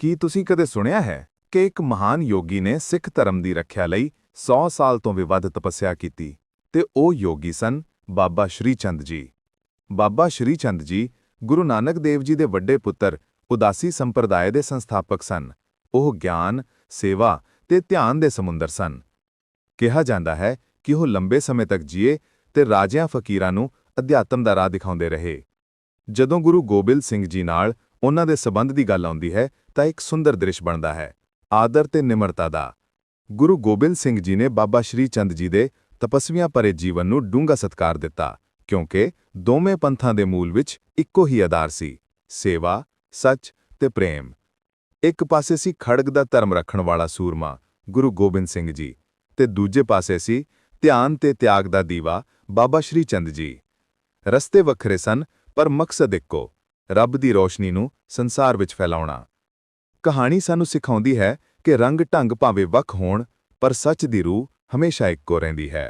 ਕੀ ਤੁਸੀਂ ਕਦੇ ਸੁਣਿਆ ਹੈ ਕਿ ਇੱਕ ਮਹਾਨ ਯੋਗੀ ਨੇ ਸਿੱਖ ਧਰਮ ਦੀ ਰੱਖਿਆ ਲਈ 100 ਸਾਲ ਤੋਂ ਵੀ ਵੱਧ ਤਪੱਸਿਆ ਕੀਤੀ ਤੇ ਉਹ ਯੋਗੀ ਸਨ ਬਾਬਾ ਸ਼੍ਰੀ ਚੰਦ ਜੀ। ਬਾਬਾ ਸ਼੍ਰੀ ਚੰਦ ਜੀ ਗੁਰੂ ਨਾਨਕ ਦੇਵ ਜੀ ਦੇ ਵੱਡੇ ਪੁੱਤਰ, ਉਦਾਸੀ ਸੰਪਰਦਾਇ ਦੇ ਸੰਸਥਾਪਕ ਸਨ। ਉਹ ਗਿਆਨ, ਸੇਵਾ ਤੇ ਧਿਆਨ ਦੇ ਸਮੁੰਦਰ ਸਨ। ਕਿਹਾ ਜਾਂਦਾ ਹੈ ਕਿ ਉਹ ਲੰਬੇ ਸਮੇਂ ਤੱਕ ਜੀਏ ਤੇ ਰਾਜਿਆਂ ਫਕੀਰਾਂ ਨੂੰ ਅਧਿਆਤਮ ਦਾ ਰਾਹ ਦਿਖਾਉਂਦੇ ਰਹੇ। ਜਦੋਂ ਗੁਰੂ ਗੋਬਿੰਦ ਸਿੰਘ ਜੀ ਨਾਲ ਉਹਨਾਂ ਦੇ ਸਬੰਧ ਦੀ ਗੱਲ ਆਉਂਦੀ ਹੈ, ਤਾਂ ਇੱਕ ਸੁੰਦਰ ਦ੍ਰਿਸ਼ ਬਣਦਾ ਹੈ। ਆਦਰ ਤੇ ਨਿਮਰਤਾ ਦਾ। ਗੁਰੂ ਗੋਬਿੰਦ ਸਿੰਘ ਜੀ ਨੇ ਬਾਬਾ ਸ਼੍ਰੀ ਚੰਦ ਜੀ ਦੇ ਤਪਸਵੀਆਂ ਭਰੇ ਜੀਵਨ ਨੂੰ ਡੂੰਘਾ ਸਤਕਾਰ ਦਿੱਤਾ, ਕਿਉਂਕਿ ਦੋਵੇਂ ਪੰਥਾਂ ਦੇ ਮੂਲ ਵਿੱਚ ਇੱਕੋ ਹੀ ਆਧਾਰ ਸੀ, ਸੇਵਾ, ਸੱਚ ਤੇ ਪ੍ਰੇਮ। ਇੱਕ ਪਾਸੇ ਸੀ ਖੜਗ ਦਾ ਧਰਮ ਰੱਖਣ ਵਾਲਾ ਸੂਰਮਾ, ਗੁਰੂ ਗੋਬਿੰਦ ਸਿੰਘ ਜੀ, ਤੇ ਦੂਜੇ ਪਾਸੇ ਸੀ ਧਿਆਨ ਤੇ ਤਿਆਗ ਦਾ ਦੀਵਾ, ਬਾਬਾ ਸ਼੍ਰੀ ਚੰਦ ਜੀ। ਰਸਤੇ ਵੱਖਰੇ ਸਨ, ਪਰ ਮਕਸਦ ਇੱਕੋ। ਰੱਬ ਦੀ ਰੋਸ਼ਨੀ ਨੂੰ ਸੰਸਾਰ ਵਿੱਚ ਫੈਲਾਉਣਾ। ਕਹਾਣੀ ਸਾਨੂੰ ਸਿਖਾਉਂਦੀ ਹੈ ਕਿ ਰੰਗ ਢੰਗ ਭਾਵੇਂ ਵੱਖ ਹੋਣ, ਪਰ ਸੱਚ ਦੀ ਰੂਹ ਹਮੇਸ਼ਾ ਇੱਕੋ ਰਹਿੰਦੀ ਹੈ।